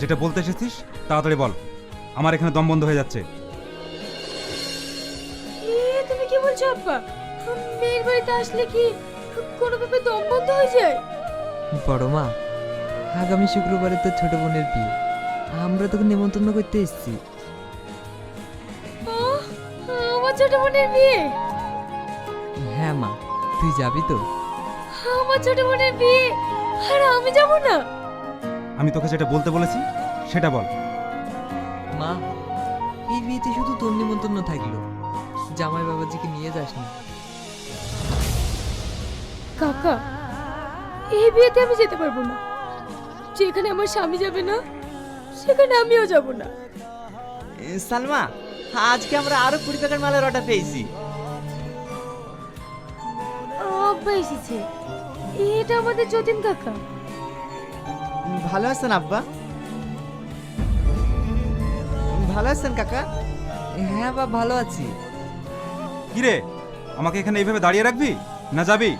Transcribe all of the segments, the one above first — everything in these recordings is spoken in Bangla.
যেটা বলতে এসেছিস তাড়াতাড়ি বল। আমার এখানে দম বন্ধ হয়ে যাচ্ছে। তুমি কি বলছো আব্বা? মেয়ের বাড়িতে আসলে কি কোনো ভাবে দম বন্ধ হয়ে যায়? বড় মা আগামী শুক্রবারে তোর ছোট বোনের বিয়ে। আমরা তোকে নেমন্তন্ন করতে এসেছি। আমার ছোট বোনের বিয়ে? হ্যাঁ মা তুই যাবি তো? আমার ছোট বোনের বিয়ে? আর আমি যাব না? আমি তোকে যেটা বলতে বলেছি সেটা বল। মা এই বিয়েতে শুধু তোর নিমন্ত্রণ থাকল। জামাই বাবাজিকে নিয়ে যাস না কাকা এই বিয়েতে আমি যেতে পারব না। যেখানে আমার স্বামী যাবে না সেখানে আমিও যাব না। সালমা আজকে আমরা আরও কুড়ি প্যাকেট মালের অর্ডার পেয়েছি। আব্বা এসেছে। এটা আমাদের যতীন কাকা। ভালো আছেন আব্বা? ভালো আছেন কাকা? হ্যাঁ বা ভালো আছি। কি রে আমাকে এখানে এইভাবে দাঁড়িয়ে রাখবি? না যাবি?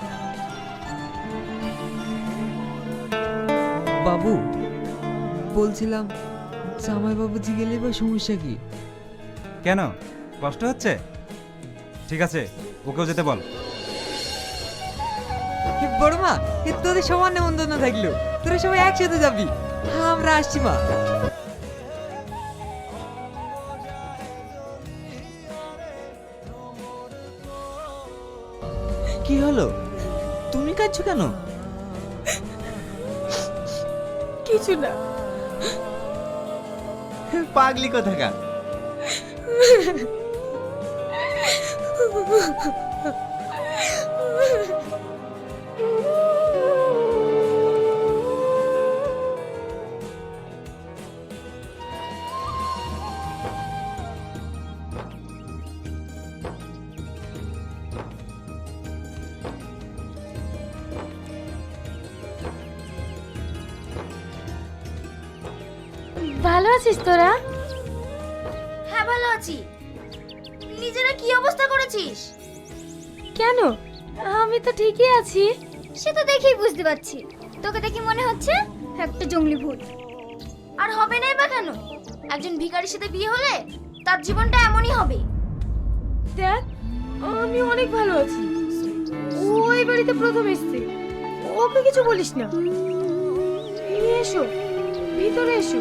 বাবু বলছিলাম জামাই বাবুজি গেলে বা সমস্যা কি? কেন? কষ্ট হচ্ছে? ঠিক আছে ওকেও যেতে বল। বড় মা তোদের সমান নেমন্তন্ন থাকল তোরা সবাই একসাথে যাবি। আমরা আসছি মা। কি হলো? তুমি কাঁদছো কেন? কিছু না। পাগলি কোথাকার? ভালো আছিস তোরা? হ্যাঁ ভালো আছি। নিজেরা কি অবস্থা করেছিস? কেন? আমি তো ঠিকই আছি। সে তো দেখেই বুঝতে পারছি। তোকে দেখে মনে হচ্ছে একটা জঙ্গলি ভূত। আর হবে না বা কেন? একজন ভিখারির সাথে বিয়ে হলে তার জীবনটা এমনই হবে। দেখ আমি অনেক ভালো আছি। ওই বাড়িতে প্রথম এসছে। ওকে কিছু বলিস না। এসো। ভিতরে এসো।